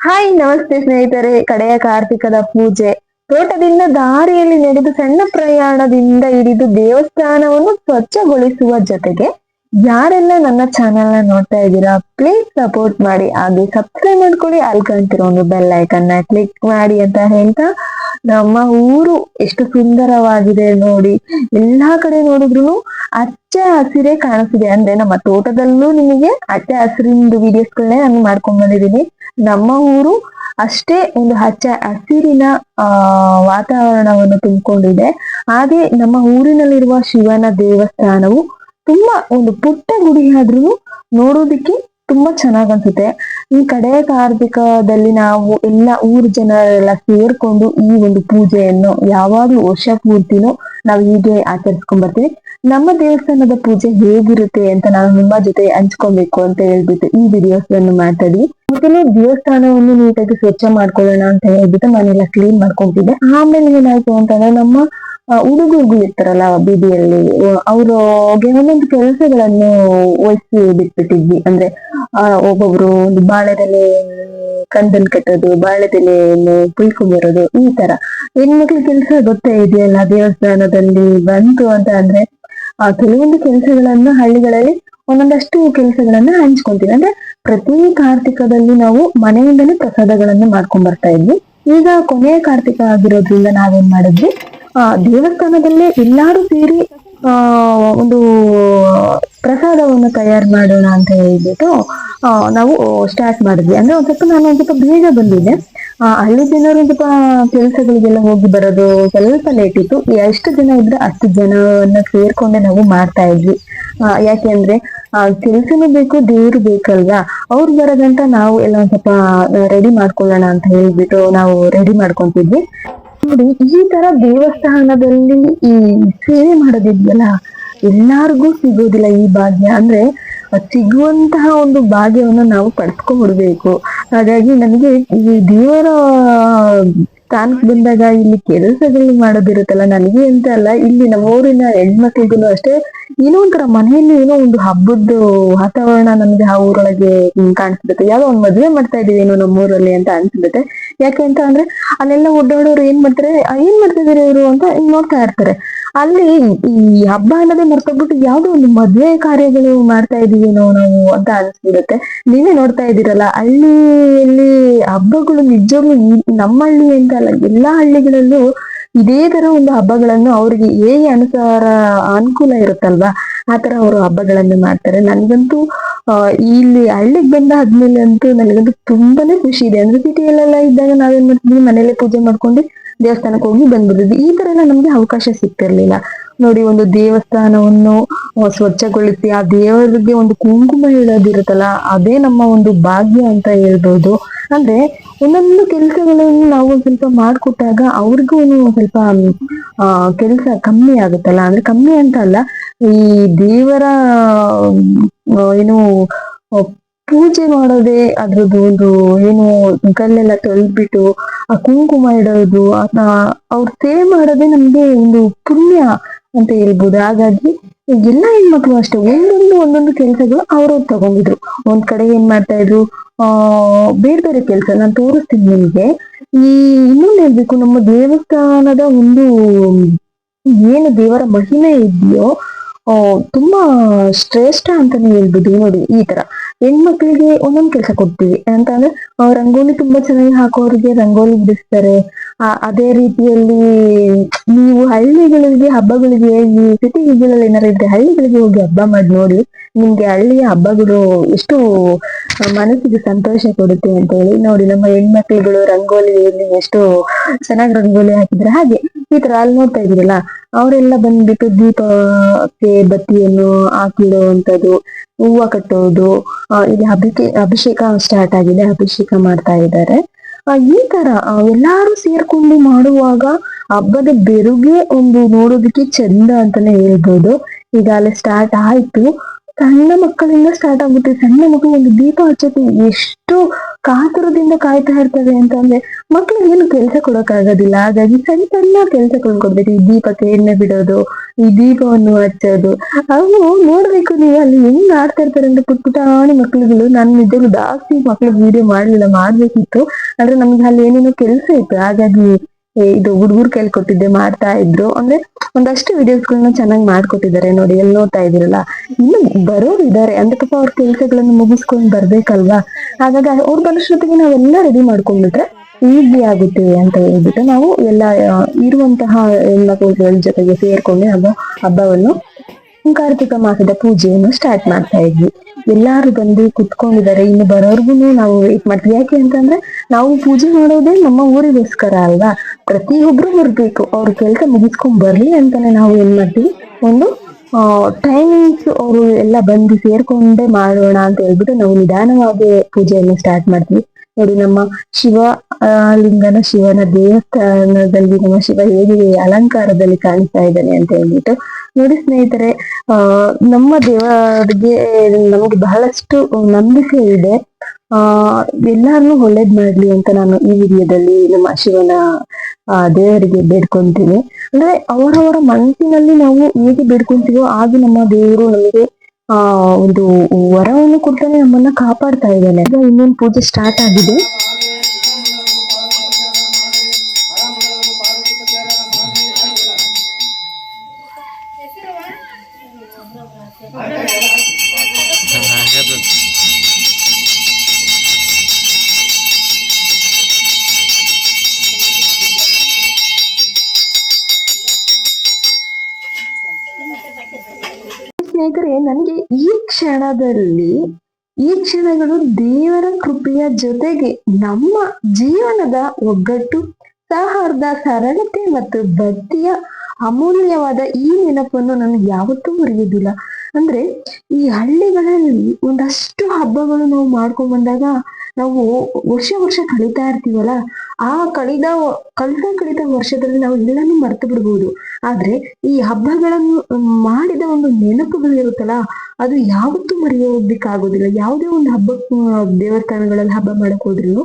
Hi ನಮಸ್ತೆ ಸ್ನೇಹಿತರೆ. ಕಡೆಯ ಕಾರ್ತಿಕದ ಪೂಜೆ. ತೋಟದಿಂದ ದಾರಿಯಲ್ಲಿ ನಡೆದು ಸಣ್ಣ ಪ್ರಯಾಣದಿಂದ ಹಿಡಿದು ದೇವಸ್ಥಾನವನ್ನು ಸ್ವಚ್ಛಗೊಳಿಸುವ ಜೊತೆಗೆ ಯಾರೆಲ್ಲ ನನ್ನ ಚಾನೆಲ್ನ ನೋಡ್ತಾ ಇದ್ದೀರಾ ಪ್ಲೀಸ್ ಸಪೋರ್ಟ್ ಮಾಡಿ. ಹಾಗೆ ಸಬ್ಸ್ಕ್ರೈಬ್ ಮಾಡ್ಕೊಳ್ಳಿ, ಅಲ್ಲಿ ಕಾಣ್ತಿರೋ ಒಂದು ಬೆಲ್ ಐಕನ್ನ ಕ್ಲಿಕ್ ಮಾಡಿ ಅಂತ ಹೇಳ್ತಾ ನಮ್ಮ ಊರು ಎಷ್ಟು ಸುಂದರವಾಗಿದೆ ನೋಡಿ. ಎಲ್ಲಾ ಕಡೆ ನೋಡಿದ್ರು ಹಚ್ಚ ಹಸಿರೇ ಕಾಣಿಸಿದೆ ಅಂದ್ರೆ ನಮ್ಮ ತೋಟದಲ್ಲೂ ನಿಮಗೆ ಹಚ್ಚ ಹಸಿರಿಂದು ವಿಡಿಯೋಸ್ಗಳನ್ನೇ ನಾನು ಮಾಡ್ಕೊಂಡ್ ಬಂದಿದ್ದೀನಿ. ನಮ್ಮ ಊರು ಅಷ್ಟೇ ಒಂದು ಹಚ್ಚ ಹಸಿರಿನ, ಆ, ವಾತಾವರಣವನ್ನು ತುಂಬಿಕೊಂಡಿದೆ. ಹಾಗೆ ನಮ್ಮ ಊರಿನಲ್ಲಿರುವ ಶಿವನ ದೇವಸ್ಥಾನವು ತುಂಬಾ ಒಂದು ಪುಟ್ಟ ಗುಡಿ ಆದ್ರೂ ನೋಡೋದಿಕ್ಕೆ ತುಂಬಾ ಚೆನ್ನಾಗ್ ಅನ್ಸುತ್ತೆ ಈ ಕಡೆ ಕಾರ್ತಿಕದಲ್ಲಿ ನಾವು ಎಲ್ಲ ಊರು ಜನರೆಲ್ಲ ಸೇರ್ಕೊಂಡು ಈ ಒಂದು ಪೂಜೆಯನ್ನು ಯಾವಾಗ್ಲೂ ವರ್ಷ ಪೂರ್ತಿನೂ ನಾವು ಹೀಗೆ ಆಚರಿಸ್ಕೊಂಡ್ ಬರ್ತೀವಿ ನಮ್ಮ ದೇವಸ್ಥಾನದ ಪೂಜೆ ಹೇಗಿರುತ್ತೆ ಅಂತ ನಾನು ನಿಮ್ಮ ಜೊತೆ ಹಂಚ್ಕೊಬೇಕು ಅಂತ ಹೇಳ್ಬಿಟ್ಟು ಈ ವಿಡಿಯೋಸ್ ಅನ್ನು ಇದೀವಿ ಮೊದಲು ದೇವಸ್ಥಾನವನ್ನು ನೀಟಾಗಿ ಸ್ವಚ್ಛ ಮಾಡ್ಕೊಳ್ಳೋಣ ಅಂತ ಹೇಳ್ಬಿಟ್ಟು ನಾನೆಲ್ಲ ಕ್ಲೀನ್ ಮಾಡ್ಕೊಂತಿದ್ದೆ. ಆಮೇಲೆ ಏನಾಯ್ತು ಅಂತಂದ್ರೆ ನಮ್ಮ ಆ, ಹುಡುಗರು ಇರ್ತಾರಲ್ಲ ಬೀದಿಯಲ್ಲಿ ಅವ್ರಿಗೆ ಒಂದೊಂದು ಕೆಲಸಗಳನ್ನು ವಹಿಸಿ ಬಿಟ್ಬಿಟ್ಟಿದ್ವಿ. ಅಂದ್ರೆ ಆ, ಒಬ್ಬೊಬ್ರು ಒಂದು ಬಾಳೆದೆಲೆ, ಕಂದನ್ ಕಟ್ಟೋದು ಬಾಳೆದೆಲೆಯನ್ನು ಕುಯ್ಕೊಂಬರೋದು ಈ ತರ. ಹೆಣ್ಮಕ್ಳ ಕೆಲಸ ಗೊತ್ತೇ ಇದೆಯಲ್ಲ ದೇವಸ್ಥಾನದಲ್ಲಿ ಬಂತು ಅಂತ ಅಂದ್ರೆ, ಆ, ಕೆಲವೊಂದು ಕೆಲಸಗಳನ್ನ ಹಳ್ಳಿಗಳಲ್ಲಿ ಒಂದೊಂದಷ್ಟು ಕೆಲಸಗಳನ್ನ ಹಂಚ್ಕೊಂತೀವಿ. ಅಂದ್ರೆ ಪ್ರತಿ ಕಾರ್ತಿಕದಲ್ಲಿ ನಾವು ಮನೆಯಿಂದಲೇ ಪ್ರಸಾದಗಳನ್ನ ಮಾಡ್ಕೊಂಡ್ ಬರ್ತಾ ಇದ್ವಿ. ಈಗ ಕೊನೆಯ ಕಾರ್ತಿಕ ಆಗಿರೋದ್ರಿಂದ ನಾವೇನ್ ಮಾಡಿದ್ವಿ? ಆ, ದೇವಸ್ಥಾನದಲ್ಲೇ ಎಲ್ಲಾರು ಸೇರಿ ಒಂದು ಪ್ರಸಾದವನ್ನು ತಯಾರು ಮಾಡೋಣ ಅಂತ ಹೇಳ್ಬಿಟ್ಟು ನಾವು ಸ್ಟಾರ್ಟ್ ಮಾಡಿದ್ವಿ. ಅಂದ್ರೆ ಒಂದ್ ಸ್ವಲ್ಪ ನಾನು ಒಂದ್ ಸ್ವಲ್ಪ ಬೇಗ ಬಂದಿದ್ದೆ. ಹಳ್ಳಿ ಜನರು ಸ್ವಲ್ಪ ಕೆಲಸಗಳಿಗೆಲ್ಲ ಹೋಗಿ ಬರೋದು ಸ್ವಲ್ಪ ಲೇಟ್ ಇತ್ತು. ಎಷ್ಟು ಜನ ಇದ್ರೆ ಅಷ್ಟು ಜನವನ್ನ ಸೇರ್ಕೊಂಡೆ ನಾವು ಮಾಡ್ತಾ ಇದ್ವಿ. ಯಾಕೆ ಅಂದ್ರೆ ಕೆಲ್ಸನೂ ಬೇಕು, ದೇವ್ರು ಬೇಕಲ್ವಾ? ಅವ್ರು ಬರೋದಂತ ನಾವು ಎಲ್ಲ ಒಂದ್ ಸ್ವಲ್ಪ ರೆಡಿ ಮಾಡ್ಕೊಳ್ಳೋಣ ಅಂತ ಹೇಳ್ಬಿಟ್ಟು ನಾವು ರೆಡಿ ಮಾಡ್ಕೊಂತಿದ್ವಿ. ನೋಡಿ, ಈ ತರ ದೇವಸ್ಥಾನದಲ್ಲಿ ಈ ಸೇವೆ ಮಾಡೋದಿದೆಯಲ್ಲ, ಎಲ್ಲಾರ್ಗೂ ಸಿಗೋದಿಲ್ಲ ಈ ಭಾಗ್ಯ. ಅಂದ್ರೆ ಅದ್ ಸಿಗುವಂತಹ ಒಂದು ಭಾಗ್ಯವನ್ನು ನಾವು ಪಡ್ಕೊಂಡ್ಬಿಡ್ಬೇಕು ಹಾಗಾಗಿ ನನಗೆ ಈ ದೇವರ ಸ್ಥಾನಕ್ಕೆ ಬಂದಾಗ ಇಲ್ಲಿ ಕೆಲಸಗಳು ಮಾಡೋದಿರುತ್ತಲ್ಲ, ನನಗೆ ಅಂತ ಅಲ್ಲ, ಇಲ್ಲಿ ನಮ್ಮ ಊರಿನ ಹೆಣ್ಮಕ್ಳಿಗೂ ಅಷ್ಟೇ, ಏನೋ ಒಂಥರ ಮನೆಯಲ್ಲಿ ಏನೋ ಒಂದು ಹಬ್ಬದ ವಾತಾವರಣ ನಮ್ಗೆ ಆ ಊರೊಳಗೆ ಕಾಣಿಸ್ಬಿಡುತ್ತೆ. ಯಾವ್ದೋ ಒಂದ್ ಮದ್ವೆ ಮಾಡ್ತಾ ಇದೀವಿ ಏನೋ ನಮ್ಮ ಊರಲ್ಲಿ ಅಂತ ಅನ್ಸ್ಬಿಡುತ್ತೆ. ಯಾಕೆ ಅಂತ ಅಂದ್ರೆ, ಅಲ್ಲೆಲ್ಲ ಓಡಾಡೋರು ಏನ್ ಮಾಡ್ತಾರೆ? ಏನ್ ಮಾಡ್ತಾ ಇದಾರೆ ಇವರು ಅಂತ ನೋಡ್ತಾ ಇರ್ತಾರೆ. ಅಲ್ಲಿ ಈ ಹಬ್ಬ ಅನ್ನೋದೇ ಮರ್ತೋಗ್ಬಿಟ್ಟು ಯಾವ್ದೋ ಒಂದು ಮದ್ವೆ ಕಾರ್ಯಗಳು ಮಾಡ್ತಾ ಇದೀವೇನೋ ನಾವು ಅಂತ ಅನ್ಸ್ಬಿಡುತ್ತೆ. ನೀವೇ ನೋಡ್ತಾ ಇದ್ದೀರಲ್ಲ ಹಳ್ಳಿಯಲ್ಲಿ ಹಬ್ಬಗಳು ನಿಜವಾಗ್ಲೂ ನಮ್ಮ ಹಳ್ಳಿ ಅಂತ ಅಲ್ಲ, ಎಲ್ಲಾ ಹಳ್ಳಿಗಳಲ್ಲೂ ಇದೇ ತರ ಒಂದು ಹಬ್ಬಗಳನ್ನು ಅವ್ರಿಗೆ ಹೇಗೆ ಅನುಸಾರ ಅನುಕೂಲ ಇರುತ್ತಲ್ವಾ? ಆ ತರ ಅವರು ಹಬ್ಬಗಳನ್ನು ಮಾಡ್ತಾರೆ. ನನ್ಗಂತೂ ಇಲ್ಲಿ ಹಳ್ಳಿಗೆ ಬಂದ ಆದ್ಮೇಲೆ ಅಂತೂ ನನಗಂತೂ ತುಂಬಾನೇ ಖುಷಿ ಇದೆ. ಅಂದ್ರೆ ಸಿಟಿಯಲ್ಲೆಲ್ಲ ಇದ್ದಾಗ ನಾವೇನ್ ಮಾಡ್ತೀವಿ ಮನೇಲೆ ಪೂಜೆ ಮಾಡ್ಕೊಂಡು ದೇವಸ್ಥಾನಕ್ಕೆ ಹೋಗಿ ಬಂದ್ಬಿಡುದು. ಈ ತರ ಎಲ್ಲ ನಮ್ಗೆ ಅವಕಾಶ ಸಿಗ್ತಿರ್ಲಿಲ್ಲ. ನೋಡಿ, ಒಂದು ದೇವಸ್ಥಾನವನ್ನು ಸ್ವಚ್ಛಗೊಳಿಸಿ, ಆ ದೇವರಿಗೆ ಒಂದು ಕುಂಕುಮ ಇಡೋದಿರುತ್ತಲ್ಲ ಅದೇ ನಮ್ಮ ಒಂದು ಭಾಗ್ಯ ಅಂತ ಹೇಳ್ಬೋದು. ಅಂದ್ರೆ ಒಂದೊಂದು ಕೆಲಸಗಳನ್ನು ನಾವು ಒಂದ್ ಸ್ವಲ್ಪ ಮಾಡ್ಕೊಟ್ಟಾಗ ಅವ್ರಿಗೂ ಸ್ವಲ್ಪ ಆ ಕೆಲಸ ಕಮ್ಮಿ ಆಗುತ್ತಲ್ಲ. ಅಂದ್ರೆ ಕಮ್ಮಿ ಅಂತ ಅಲ್ಲ, ಈ ದೇವರ ಏನು ಪೂಜೆ ಮಾಡೋದೇ ಅದ್ರದ್ದು ಒಂದು ಏನು ಕಲ್ಲೆಲ್ಲ ತೊಳ್ದ್ಬಿಟ್ಟು ಆ ಕುಂಕುಮ ಇಡೋದು ಆ ಅವ್ರ ಸೇವೆ ಮಾಡೋದೇ ನಮ್ಗೆ ಒಂದು ಪುಣ್ಯ ಅಂತ ಹೇಳ್ಬೋದು. ಹಾಗಾಗಿ ಎಲ್ಲ ಹೆಣ್ಮಕ್ಳು ಅಷ್ಟೇ ಒಂದೊಂದು ಒಂದೊಂದು ಕೆಲಸಗಳು ಅವ್ರವ್ರು ತಗೊಂಡಿದ್ರು. ಒಂದ್ ಕಡೆ ಏನ್ ಮಾಡ್ತಾ ಇದ್ರು ಆ ಬೇರೆ ಬೇರೆ ಕೆಲಸ ನಾನು ತೋರಿಸ್ತೀನಿ ನಿಮ್ಗೆ. ಈ ಇನ್ನೊಂದು ಹೇಳ್ಬೇಕು ನಮ್ಮ ದೇವಸ್ಥಾನದ ಒಂದು ಏನು ದೇವರ ಮಹಿಮೆ ಇದೆಯೋ ಆ, ತುಂಬಾ ಶ್ರೇಷ್ಠ ಅಂತಾನೆ ಹೇಳ್ಬೋದು. ನೋಡಿ ಈ ತರ. ಹೆಣ್ಮಕ್ಳಿಗೆ ಒಂದೊಂದ್ ಕೆಲಸ ಕೊಡ್ತೀವಿ. ಅಂತ ಅಂದ್ರೆ ರಂಗೋಲಿ ತುಂಬಾ ಚೆನ್ನಾಗಿ ಹಾಕೋರಿಗೆ ರಂಗೋಲಿ ಬಿಡಿಸ್ತಾರೆ. ಅದೇ ರೀತಿಯಲ್ಲಿ ನೀವು ಹಳ್ಳಿಗಳಿಗೆ, ಹಬ್ಬಗಳಿಗೆ ಈ ಸಿಟಿಗಳಲ್ಲಿ ಏನಾರ ಇದ್ರೆ ಹಳ್ಳಿಗಳಿಗೆ ಹೋಗಿ ಹಬ್ಬ ಮಾಡಿ ನೋಡಿ, ನಿಮ್ಗೆ ಹಳ್ಳಿಯ ಹಬ್ಬಗಳು ಎಷ್ಟು ಮನಸ್ಸಿಗೆ ಸಂತೋಷ ಕೊಡುತ್ತೆ ಅಂತ ಹೇಳಿ ನೋಡಿ ನಮ್ಮ ಹೆಣ್ಮಕ್ಳುಗಳು ರಂಗೋಲಿಯಲ್ಲಿ ಎಷ್ಟು ಚೆನ್ನಾಗಿ ರಂಗೋಲಿ ಹಾಕಿದ್ರೆ ಹಾಗೆ ಈ ತರ ಅಲ್ಲಿ ನೋಡ್ತಾ ಇದೀರಲ್ಲ ಅವರೆಲ್ಲ ಬಂದ್ಬಿಟ್ಟು ದೀಪಕ್ಕೆ ಬತ್ತಿಯನ್ನು ಹಾಕಿಡುವಂಥದ್ದು, ಹೂವ ಕಟ್ಟೋದು ಇಲ್ಲಿ ಅಭಿಷೇಕ ಅಭಿಷೇಕ ಸ್ಟಾರ್ಟ್ ಆಗಿದೆ, ಅಭಿಷೇಕ ಮಾಡ್ತಾ ಇದ್ದಾರೆ. ಈ ತರ ಎಲ್ಲಾರು ಸೇರ್ಕೊಂಡು ಮಾಡುವಾಗ ಹಬ್ಬದ ಬೆರುಗೆ ಒಂದು ನೋಡೋದಕ್ಕೆ ಚಂದ ಅಂತಾನೆ ಹೇಳ್ಬೋದು. ಈಗ ಅಲ್ಲಿ ಸ್ಟಾರ್ಟ್ ಆಯ್ತು. ಸಣ್ಣ ಮಕ್ಕಳಿಂದ ಸ್ಟಾರ್ಟ್ ಆಗುತ್ತೆ. ಸಣ್ಣ ಮಕ್ಕಳು ಒಂದು ದೀಪ ಹಚ್ಚೋದು ಎಷ್ಟು ಕಾತುರದಿಂದ ಕಾಯ್ತಾ ಇರ್ತವೆ ಅಂತಂದ್ರೆ ಮಕ್ಳಿಗೆ ಏನು ಕೆಲಸ ಕೊಡಕ್ಕಾಗೋದಿಲ್ಲ. ಹಾಗಾಗಿ ಸಣ್ಣ ಸಣ್ಣ ಕೆಲಸ ಕೊಡ್ಬೇಕು. ಈ ದೀಪಕ್ಕೆ ಎಣ್ಣೆ ಬಿಡೋದು, ಈ ದೀಪವನ್ನು ಹಚ್ಚೋದು. ಅವು ನೋಡ್ಬೇಕು ನೀವು, ಅಲ್ಲಿ ಹೆಂಗ್ ಆಡ್ತಾ ಇರ್ತಾರೆ ಅಂದ್ರೆ ಪುಟ್ ಪುಟಾಣಿ ಮಕ್ಳುಗಳು. ನಾನು ನಿಜವಾಗ್ಲೂ ಜಾಸ್ತಿ ಮಕ್ಳಿಗೆ ವಿಡಿಯೋ ಮಾಡ್ಲಿಲ್ಲ, ಮಾಡ್ಬೇಕಿತ್ತು. ಆದ್ರೆ ನಮ್ಗೆ ಅಲ್ಲಿ ಏನೇನೋ ಕೆಲಸ ಇತ್ತು. ಹಾಗಾಗಿ ಇದು ಹುಡುಗರು ಕೇಳ್ಕೊಟ್ಟಿದ್ದೆ ಕೊಟ್ಟಿದ್ದೆ ಮಾಡ್ತಾ ಇದ್ರು. ಅಂದ್ರೆ ಒಂದಷ್ಟು ವಿಡಿಯೋಸ್ಗಳನ್ನ ಚೆನ್ನಾಗಿ ಮಾಡ್ಕೊಟ್ಟಿದ್ದಾರೆ ನೋಡಿ ಎಲ್ಲಿ ನೋಡ್ತಾ ಇದ್ರಲ್ಲ ಇನ್ನು ಬರೋರು ಇದಾರೆ. ಅಂದ್ರೆ ಪಾಪ ಅವ್ರ ಕೆಲಸಗಳನ್ನ ಮುಗಿಸ್ಕೊಂಡ್ ಬರ್ಬೇಕಲ್ವಾ? ಹಾಗಾಗಿ ಅವ್ರ ಬರೋಷ್ಟೊತ್ತಿಗೆ ನಾವೆಲ್ಲ ರೆಡಿ ಮಾಡ್ಕೊಂಡ್ಬಿಟ್ರೆ ಈಸಿ ಆಗುತ್ತೆ ಅಂತ ಹೇಳ್ಬಿಟ್ಟು ನಾವು ಎಲ್ಲ ಇರುವಂತಹ ಹೆಣ್ಮಕ್ಳುಗಳ ಜೊತೆಗೆ ಸೇರ್ಕೊಂಡು ಹಬ್ಬ, ಹಬ್ಬವನ್ನು ಕಾರ್ತಿಕ ಮಾಸದ ಪೂಜೆಯನ್ನು ಸ್ಟಾರ್ಟ್ ಮಾಡ್ತಾ ಇದ್ವಿ. ಎಲ್ಲಾರು ಬಂದು ಕುತ್ಕೊಂಡಿದ್ದಾರೆ, ಇನ್ನು ಬರೋರ್ಗುನು ನಾವು ವೇಟ್ ಮಾಡ್ತೀವಿ. ಯಾಕೆ ಅಂತಂದ್ರೆ ನಾವು ಪೂಜೆ ಮಾಡೋದೇ ನಮ್ಮ ಊರಿಗೋಸ್ಕರ ಅಲ್ವಾ? ಪ್ರತಿಯೊಬ್ರು ಬರ್ಬೇಕು. ಅವ್ರ ಕೆಲಸ ಮುಗಿಸ್ಕೊಂಡ್ ಬರ್ಲಿ ಅಂತಾನೆ ನಾವು ಏನ್ ಮಾಡ್ತೀವಿ? ಒಂದು ಟೈಮಿಂಗ್ಸ್ ಅವರು ಎಲ್ಲ ಬಂದು ಸೇರ್ಕೊಂಡೇ ಮಾಡೋಣ ಅಂತ ಹೇಳ್ಬಿಟ್ಟು ನಾವು ನಿಧಾನವಾಗಿ ಪೂಜೆಯನ್ನು ಸ್ಟಾರ್ಟ್ ಮಾಡ್ತೀವಿ. ನೋಡಿ, ನಮ್ಮ ಶಿವ ಲಿಂಗನ ಶಿವನ ದೇವಸ್ಥಾನದಲ್ಲಿ ನಮ್ಮ ಶಿವ ಹೇಗೆ ಅಲಂಕಾರದಲ್ಲಿ ಕಾಣಿಸ್ತಾ ಇದ್ದಾನೆ ಅಂತ ಹೇಳ್ಬಿಟ್ಟು ನೋಡಿ ಸ್ನೇಹಿತರೆ ನಮ್ಮ ದೇವರಿಗೆ ನಮ್ಗೆ ಬಹಳಷ್ಟು ನಂಬಿಕೆ ಇದೆ. ಆ, ಎಲ್ಲಾರ್ನು ಒಳ್ಳೇದ್ ಮಾಡ್ಲಿ ಅಂತ ನಾನು ಈ ವಿಡಿಯೋದಲ್ಲಿ ನಮ್ಮ ಶಿವನ ದೇವರಿಗೆ ಬೇಡ್ಕೊಂತೀನಿ. ಅಂದ್ರೆ ಅವರವರ ಮನಸ್ಸಿನಲ್ಲಿ ನಾವು ಹೇಗೆ ಬೇಡ್ಕೊಂತೀವೋ ಹಾಗೆ ನಮ್ಮ ದೇವರು ನಮಗೆ, ಆ, ಒಂದು ವರವನ್ನು ಕೊಡ್ತಾನೆ ನಮ್ಮನ್ನ ಕಾಪಾಡ್ತಾ ಇದ್ದಾನೆ. ಇನ್ನೊಂದು ಪೂಜೆ ಸ್ಟಾರ್ಟ್ ಆಗಿದೆ. ಸ್ನೇಹಿತರೆ, ನನಗೆ ಈ ಕ್ಷಣದಲ್ಲಿ ಈ ಕ್ಷಣಗಳು ದೇವರ ಕೃಪೆಯ ಜೊತೆಗೆ ನಮ್ಮ ಜೀವನದ ಒಗ್ಗಟ್ಟು, ಸೌಹಾರ್ದ, ಸರಳತೆ ಮತ್ತು ಭಕ್ತಿಯ ಅಮೂಲ್ಯವಾದ ಈ ನೆನಪನ್ನು ನಾನು ಯಾವತ್ತೂ ಮರೆಯುವುದಿಲ್ಲ. ಅಂದ್ರೆ ಈ ಹಳ್ಳಿಗಳಲ್ಲಿ ಒಂದಷ್ಟು ಹಬ್ಬಗಳು ನಾವು ಮಾಡ್ಕೊಂಡ್ ಬಂದಾಗ ನಾವು ವರ್ಷ ವರ್ಷ ಕಳೀತಾ ಇರ್ತೀವಲ್ಲ, ಆ ಕಳೆದ ಕಳೆದ ಕಳೆದ ವರ್ಷದಲ್ಲಿ ನಾವು ಎಲ್ಲಾನು ಮರ್ತು ಬಿಡ್ಬೋದು. ಆದ್ರೆ ಈ ಹಬ್ಬಗಳನ್ನು ಮಾಡಿದ ಒಂದು ನೆನಪುಗಳು ಇರುತ್ತಲ್ಲ, ಅದು ಯಾವತ್ತೂ ಮರೆಯೋದಕ್ಕಾಗೋದಿಲ್ಲ. ಯಾವುದೇ ಒಂದು ಹಬ್ಬ ದೇವಸ್ಥಾನಗಳಲ್ಲಿ ಹಬ್ಬ ಮಾಡಕ್ ಹೋದ್ರು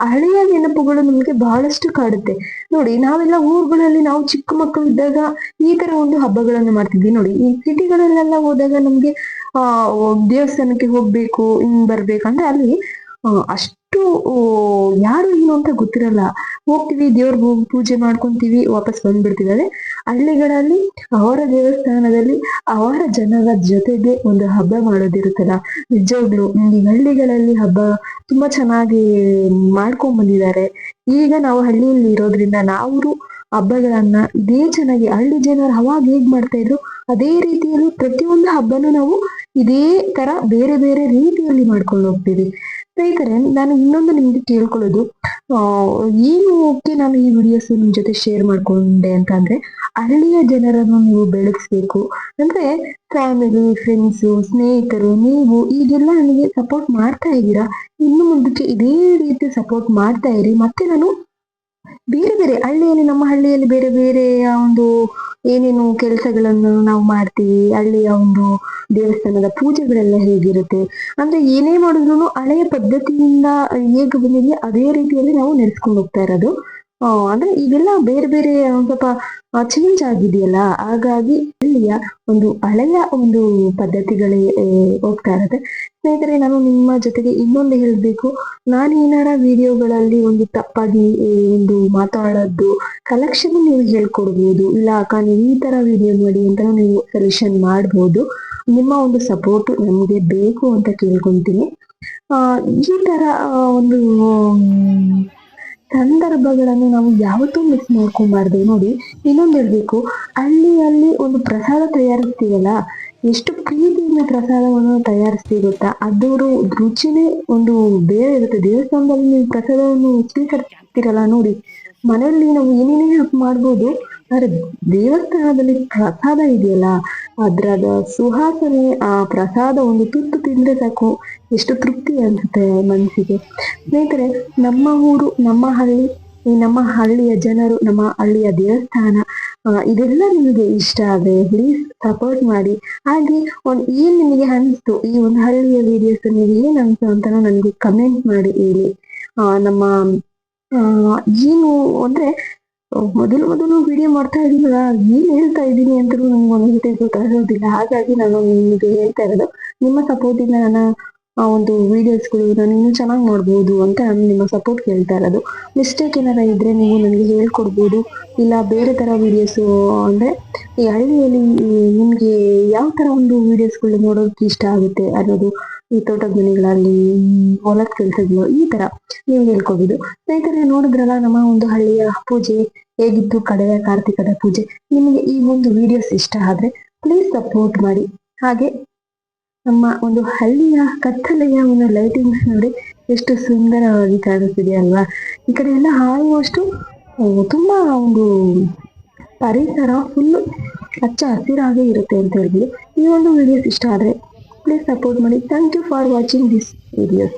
ಹಳೆಯ ನೆನಪುಗಳು ನಮ್ಗೆ ಬಹಳಷ್ಟು ಕಾಡುತ್ತೆ. ನೋಡಿ ನಾವೆಲ್ಲ ಊರುಗಳಲ್ಲಿ ನಾವು ಚಿಕ್ಕ ಮಕ್ಕಳು ಇದ್ದಾಗ ಈ ತರ ಒಂದು ಹಬ್ಬಗಳನ್ನು ಮಾಡ್ತಿದ್ವಿ. ನೋಡಿ ಈ ಸಿಟಿಗಳಲ್ಲೆಲ್ಲ ಹೋದಾಗ ನಮ್ಗೆ ಆ ದೇವಸ್ಥಾನಕ್ಕೆ ಹೋಗ್ಬೇಕು ಹಿಂಗ್ ಬರ್ಬೇಕಂದ್ರೆ ಅಲ್ಲಿ ಆ, ಅಷ್ಟು ಯಾರು ಏನು ಅಂತ ಗೊತ್ತಿರಲ್ಲ. ಹೋಗ್ತೀವಿ, ದೇವ್ರ ಪೂಜೆ ಮಾಡ್ಕೊಂತೀವಿ, ವಾಪಸ್ ಬಂದ್ಬಿಡ್ತೀವಿ ಅದೇ ಹಳ್ಳಿಗಳಲ್ಲಿ, ಅವರ ದೇವಸ್ಥಾನದಲ್ಲಿ, ಅವರ ಜನರ ಜೊತೆಗೆ ಒಂದು ಹಬ್ಬ ಮಾಡೋದಿರುತ್ತಲ್ಲ. ನಿಜವಾಗ್ಲು, ಈ ಹಳ್ಳಿಗಳಲ್ಲಿ ಹಬ್ಬ ತುಂಬಾ ಚೆನ್ನಾಗಿ ಮಾಡ್ಕೊಂಡ್ ಬಂದಿದ್ದಾರೆ. ಈಗ ನಾವು ಹಳ್ಳಿಯಲ್ಲಿ ಇರೋದ್ರಿಂದ ನಾವು ಹಬ್ಬಗಳನ್ನ ಇದೇ ಚೆನ್ನಾಗಿ ಹಳ್ಳಿ ಜನರು ಅವಾಗ ಹೇಗ್ ಮಾಡ್ತಾ ಇದ್ರು, ಅದೇ ರೀತಿಯಲ್ಲಿ ಪ್ರತಿಯೊಂದು ಹಬ್ಬನೂ ನಾವು ಇದೇ ತರ ಬೇರೆ ಬೇರೆ ರೀತಿಯಲ್ಲಿ ಮಾಡ್ಕೊಂಡು ಹೋಗ್ತೀವಿ. ಸ್ನೇಹಿತರೆ, ನಾನು ಇನ್ನೊಂದು ನಿಮ್ಗೆ ಕೇಳ್ಕೊಳ್ಳೋದು. ಆ ಓಕೆ ನಾನು ಈ ವಿಡಿಯೋಸ್ ನಿಮ್ ಜೊತೆ ಶೇರ್ ಮಾಡ್ಕೊಂಡೆ ಅಂತ ಅಂದ್ರೆ, ಹಳ್ಳಿಯ ಜನರನ್ನು ನೀವು ಬೆಳೆಸ್ಬೇಕು ಅಂದ್ರೆ ಫ್ಯಾಮಿಲಿ ಫ್ರೆಂಡ್ಸು ಸ್ನೇಹಿತರು, ನೀವು ಈಗೆಲ್ಲ ನನಗೆ ಸಪೋರ್ಟ್ ಮಾಡ್ತಾ ಇದ್ದೀರಾ, ಇನ್ನು ಮುಂದಕ್ಕೆ ಇದೇ ರೀತಿ ಸಪೋರ್ಟ್ ಮಾಡ್ತಾ ಇರಿ, ಮತ್ತೆ ನಾನು ಬೇರೆ ಬೇರೆ ಹಳ್ಳಿಯಲ್ಲಿ ನಮ್ಮ ಹಳ್ಳಿಯಲ್ಲಿ ಬೇರೆ ಬೇರೆ ಒಂದು ಏನೇನು ಕೆಲಸಗಳನ್ನು ನಾವು ಮಾಡ್ತೀವಿ. ಹಳ್ಳಿಯ ಒಂದು ದೇವಸ್ಥಾನದ ಪೂಜೆಗಳೆಲ್ಲ ಹೇಗಿರುತ್ತೆ? ಅಂದ್ರೆ ಏನೇ ಮಾಡಿದ್ರು ಹಳೆಯ ಪದ್ಧತಿಯಿಂದ ಹೇಗೆ ಬಂದಿದೆ ಅದೇ ರೀತಿಯಲ್ಲಿ ನಾವು ನಡೆಸ್ಕೊಂಡು ಹೋಗ್ತಾ ಇರೋದು. ಅಂದ್ರೆ ಈಗೆಲ್ಲ ಬೇರೆ ಬೇರೆ ಸ್ವಲ್ಪ ಚೇಂಜ್ ಆಗಿದೆಯಲ್ಲ? ಹಾಗಾಗಿ ಅಲ್ಲಿಯ ಒಂದು ಹಳೆಯ ಒಂದು ಪದ್ಧತಿಗಳೇ ಹೋಗ್ತಾ ಇರುತ್ತೆ. ಸ್ನೇಹಿತರೆ, ನಾನು ನಿಮ್ಮ ಜೊತೆಗೆ ಇನ್ನೊಂದು ಹೇಳ್ಬೇಕು. ನಾನು ಏನಾರ ವಿಡಿಯೋಗಳಲ್ಲಿ ಒಂದು ತಪ್ಪಾಗಿ ಒಂದು ಮಾತಾಡೋದು ಕಲೆಕ್ಷನ್ ನೀವು ಹೇಳ್ಕೊಡ್ಬೋದು, ಇಲ್ಲ ಅಕ್ಕ, ನೀವು ಈ ತರ ವಿಡಿಯೋ ಮಾಡಿ ಅಂತ ನೀವು ಸೊಲ್ಯೂಷನ್ ಮಾಡ್ಬೋದು. ನಿಮ್ಮ ಒಂದು ಸಪೋರ್ಟ್ ನಮಗೆ ಬೇಕು ಅಂತ ಕೇಳ್ಕೊಂತೀನಿ ಈ ತರ ಒಂದು ಸಂದರ್ಭಗಳನ್ನು ನಾವು ಯಾವತ್ತೂ ಮಿಸ್ ಮಾಡ್ಕೊಬಾರ್ದು. ನೋಡಿ, ಇನ್ನೊಂದು ಹೇಳ್ಬೇಕು. ಅಲ್ಲಿ ಒಂದು ಪ್ರಸಾದ ತಯಾರಿಸ್ತೀವಲ್ಲ? ಎಷ್ಟು ಪ್ರೀತಿಯಿಂದ ಪ್ರಸಾದವನ್ನು ತಯಾರಿಸ್ತೀವಿ ಗೊತ್ತಾ? ಅದರ ರುಚಿನೇ ಒಂದು ಬೇರೆ ಇರುತ್ತೆ. ದೇವಸ್ಥಾನದಲ್ಲಿ ನೀವು ಪ್ರಸಾದವನ್ನು ಸ್ವೀಕರಿಸ್ತೀರಲ್ಲ, ನೋಡಿ. ಮನೆಯಲ್ಲಿ ನಾವು ಏನೇನೇ ಹೆಲ್ಪ್ ಮಾಡ್ಬೋದು? ಆದ್ರೆ ದೇವಸ್ಥಾನದಲ್ಲಿ ಪ್ರಸಾದ ಇದೆಯಲ್ಲ? ಅದ್ರದ ಸುಹಾಸನೆ, ಆ ಪ್ರಸಾದ ಒಂದು ತುತ್ತು ತಿಂದ್ರೆ ಸಾಕು. ಎಷ್ಟು ತೃಪ್ತಿ ಅನ್ಸುತ್ತೆ ಮನಸ್ಸಿಗೆ. ಸ್ನೇಹಿತರೆ, ನಮ್ಮ ಊರು, ನಮ್ಮ ಹಳ್ಳಿ, ಈ ನಮ್ಮ ಹಳ್ಳಿಯ ಜನರು, ನಮ್ಮ ಹಳ್ಳಿಯ ದೇವಸ್ಥಾನ ಇದೆಲ್ಲ ನಿಮಗೆ ಇಷ್ಟ ಆದ್ರೆ ಪ್ಲೀಸ್ ಸಪೋರ್ಟ್ ಮಾಡಿ. ಹಾಗೆ ಒಂದು ಏನ್ ನಿಮಗೆ ಅನಿಸ್ತು? ಈ ಒಂದು ಹಳ್ಳಿಯ ವಿಡಿಯೋಸ್ ನೀವು ಏನ್ ಅನ್ಸ್ತು ಅಂತ ನನಗೆ ಕಮೆಂಟ್ ಮಾಡಿ ಹೇಳಿ. ನಮ್ಮ ಏನು ಅಂದ್ರೆ ಮೊದಲು ಮೊದಲು ವಿಡಿಯೋ ಮಾಡ್ತಾ ಇದ್ದೀನಲ್ಲ ಏನ್ ಹೇಳ್ತಾ ಇದ್ದೀನಿ ಅಂತ ನಂಗೆ ಒಂದೊಂದ್ಸತಿ ಗೊತ್ತಾಗೋದಿಲ್ಲ. ಹಾಗಾಗಿ ನಾನು ನಿಮಗೆ ಹೇಳ್ತಾ ಇರೋದು, ನಿಮ್ಮ ಸಪೋರ್ಟ್ ಇಂದ ನನ್ನ ಆ, ಒಂದು ವಿಡಿಯೋಸ್ಗಳು ನಾನು ಇನ್ನೂ ಚೆನ್ನಾಗಿ ಮಾಡ್ಬೋದು ಅಂತ ನಾನು ನಿಮ್ಮ ಸಪೋರ್ಟ್ ಕೇಳ್ತಾ ಇರೋದು. ಮಿಸ್ಟೇಕ್ ಏನಾರ ಇದ್ರೆ ನೀವು ನನಗೆ ಹೇಳ್ಕೊಡ್ಬೋದು. ಇಲ್ಲ ಬೇರೆ ಥರ ವಿಡಿಯೋಸ್ ಅಂದ್ರೆ ಈ ಹಳ್ಳಿಯಲ್ಲಿ ನಿಮ್ಗೆ ಯಾವ ತರ ಒಂದು ವಿಡಿಯೋಸ್ಗಳು ನೋಡೋಕೆ ಇಷ್ಟ ಆಗುತ್ತೆ ಅನ್ನೋದು ಈ ತೋಟದ ಮನೆಗಳಲ್ಲಿ ಹೊಲದ ಕೆಲಸಗಳು, ಈ ತರ ನೀವು ಹೇಳ್ಕೊಬೋದು. ಸ್ನೇಹಿತರೆ, ನೋಡಿದ್ರಲ್ಲ ನಮ್ಮ ಒಂದು ಹಳ್ಳಿಯ ಪೂಜೆ ಹೇಗಿತ್ತು, ಕಡೆಯ ಕಾರ್ತಿಕದ ಪೂಜೆ? ನಿಮಗೆ ಈ ಒಂದು ವಿಡಿಯೋಸ್ ಇಷ್ಟ ಆದ್ರೆ ಪ್ಲೀಸ್ ಸಪೋರ್ಟ್ ಮಾಡಿ. ಹಾಗೆ ನಮ್ಮ ಒಂದು ಹಳ್ಳಿಯ ಕತ್ತಲೆಯ ಒಂದು ಲೈಟಿಂಗ್ಸ್ ನೋಡಿ ಎಷ್ಟು ಸುಂದರವಾಗಿ ಕಾಣಿಸ್ತಿದೆ ಅಲ್ವಾ? ಈ ಕಡೆ ಎಲ್ಲ ಆಲ್ಮೋಸ್ಟ್ ತುಂಬಾ ಒಂದು ಪರಿಸರ ಫುಲ್ ಹಚ್ಚ ಹಸಿರಾಗೆ ಇರುತ್ತೆ ಅಂತ ಹೇಳ್ಬೋದು. ಈ ಒಂದು ವಿಡಿಯೋಸ್ ಇಷ್ಟ ಆದರೆ ಪ್ಲೀಸ್ ಸಪೋರ್ಟ್ ಮಾಡಿ. Thank you for watching this videos